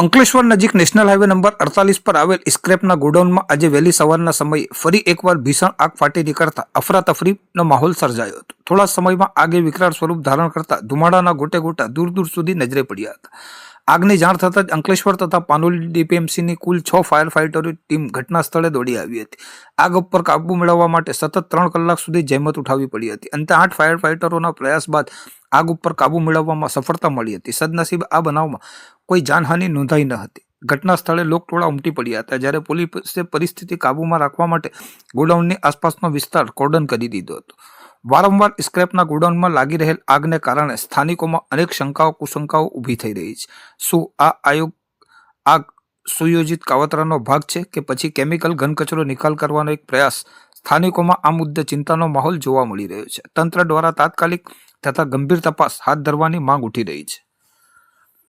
અંકલેશ્વર નજીક national highway number અડતાલીસ પર આવેલ સ્ક્રેપના ગોડાઉનમાં આજે વહેલી સવારના સમયે ફરી એકવાર ભીષણ આગ ફાટી નીકળતા અફરાતફરીનો માહોલ સર્જાયો હતો. થોડા સમયમાં આગે વિકરાળ સ્વરૂપ ધારણ કરતા ધુમાડાના ગોટે ગોટા દૂર દૂર સુધી નજરે પડ્યા હતા. આગની જાણ થતાં જ અંકલેશ્વર તથા પાનોલી ડીપીએમસીની કુલ છ ફાયર ફાઇટરની ટીમ ઘટના સ્થળે દોડી આવી હતી. આગ ઉપર કાબુ મેળવવા માટે સતત ત્રણ કલાક સુધી જહેમત ઉઠાવવી પડી હતી. અંતે આઠ ફાયર ફાઇટરોના પ્રયાસ બાદ આગ ઉપર કાબુ મેળવવામાં સફળતા મળી હતી. સદનસીબે આ બનાવમાં કોઈ જાનહાનિ નોંધાઈ ન હતી. ઘટના સ્થળે લોકટોળા ઉમટી પડ્યા હતા, જ્યારે પોલીસે પરિસ્થિતિ કાબૂમાં રાખવા માટે ગોડાઉનની આસપાસનો વિસ્તાર કોર્ડન કરી દીધો હતો. વારંવાર સ્ક્રેપના ગોડાઉનમાં લાગી રહેલ આગને કારણે સ્થાનિકોમાં અનેક શંકાઓ, કુશંકાઓ ઊભી થઈ રહી છે. શું આ આયોગ આગ સુયોજિત કાવતરાનો ભાગ છે કે પછી કેમિકલ ઘનકચરો નિકાલ કરવાનો એક પ્રયાસ? સ્થાનિકોમાં આ મુદ્દે ચિંતાનો માહોલ જોવા મળી રહ્યો છે. તંત્ર દ્વારા તાત્કાલિક તથા ગંભીર તપાસ હાથ ધરવાની માંગ ઉઠી રહી છે.